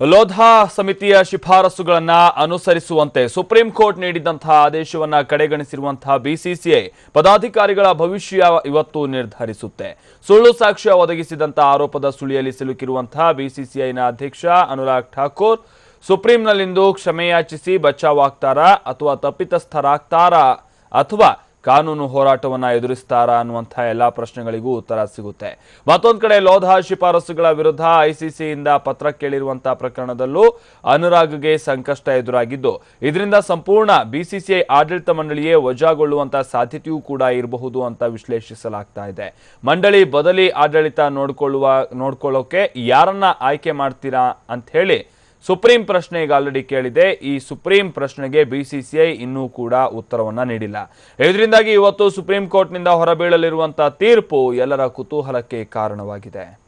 ಲೋಧಾ ಸಮಿತಿಯ ಶಿಫಾರಸುಗಳನ್ನು ಅನುಸರಿಸುವಂತೆ ಸುಪ್ರೀಂ ಕೋರ್ಟ್ ನೀಡಿದಂತಹ ಆದೇಶವನ್ನ ಕಡೆಗಣಿಸಿರುವಂತಹ ಬಿಸಿಸಿಐ ಪದಾಧಿಕಾರಿಗಳ ಭವಿಷ್ಯ ಇವತ್ತು ನಿರ್ಧರಿಸುತ್ತೆ. ಸುಳ್ಳು ಸಾಕ್ಷ್ಯ ಒದಗಿಸಿದಂತಹ ಆರೋಪದ ಸುಳಿಯಲ್ಲಿ ಸಿಲುಕಿರುವಂತಹ ಬಿಸಿಸಿಐನ ಅಧ್ಯಕ್ಷ ಅನುರಾಗ್ ಠಾಕೂರ್, ಸುಪ್ರೀಂನಲ್ಲಿಂದು ಕ್ಷಮೆಯಾಚಿಸಿ ಬಚಾವಾಗ್ತಾರಾ ಅಥವಾ ತಪ್ಪಿತಸ್ಥರಾಗ್ತಾರಾ ಅಥವಾ ಕಾನೂನು ಹೋರಾಟವನ್ನು ಎದುರಿಸ್ತಾರಾ ಅನ್ನುವಂಥ ಎಲ್ಲಾ ಪ್ರಶ್ನೆಗಳಿಗೂ ಉತ್ತರ ಸಿಗುತ್ತೆ. ಮತ್ತೊಂದು ಕಡೆ ಲೋಧಾ ಶಿಫಾರಸುಗಳ ವಿರುದ್ಧ ಐಸಿಸಿಯಿಂದ ಪತ್ರ ಕೇಳಿರುವಂತಹ ಪ್ರಕರಣದಲ್ಲೂ ಅನುರಾಗ್ಗೆ ಸಂಕಷ್ಟ ಎದುರಾಗಿದ್ದು, ಇದರಿಂದ ಸಂಪೂರ್ಣ ಬಿಸಿಸಿಐ ಆಡಳಿತ ಮಂಡಳಿಯೇ ವಜಾಗೊಳ್ಳುವಂತಹ ಸಾಧ್ಯತೆಯೂ ಕೂಡ ಇರಬಹುದು ಅಂತ ವಿಶ್ಲೇಷಿಸಲಾಗ್ತಾ ಇದೆ. ಮಂಡಳಿ ಬದಲಿ ಆಡಳಿತ ನೋಡಿಕೊಳ್ಳುವ, ನೋಡ್ಕೊಳ್ಳೋಕೆ ಯಾರನ್ನ ಆಯ್ಕೆ ಮಾಡ್ತೀರಾ ಅಂತ ಹೇಳಿ ಸುಪ್ರೀಂ ಪ್ರಶ್ನೆ ಈಗ ಆಲ್ರೆಡಿ ಕೇಳಿದೆ. ಈ ಸುಪ್ರೀಂ ಪ್ರಶ್ನೆಗೆ ಬಿಸಿಸಿಐ ಇನ್ನೂ ಕೂಡ ಉತ್ತರವನ್ನ ನೀಡಿಲ್ಲ. ಇದರಿಂದಾಗಿ ಇವತ್ತು ಸುಪ್ರೀಂ ಕೋರ್ಟ್ನಿಂದ ಹೊರಬೀಳಲಿರುವಂತಹ ತೀರ್ಪು ಎಲ್ಲರ ಕುತೂಹಲಕ್ಕೆ ಕಾರಣವಾಗಿದೆ.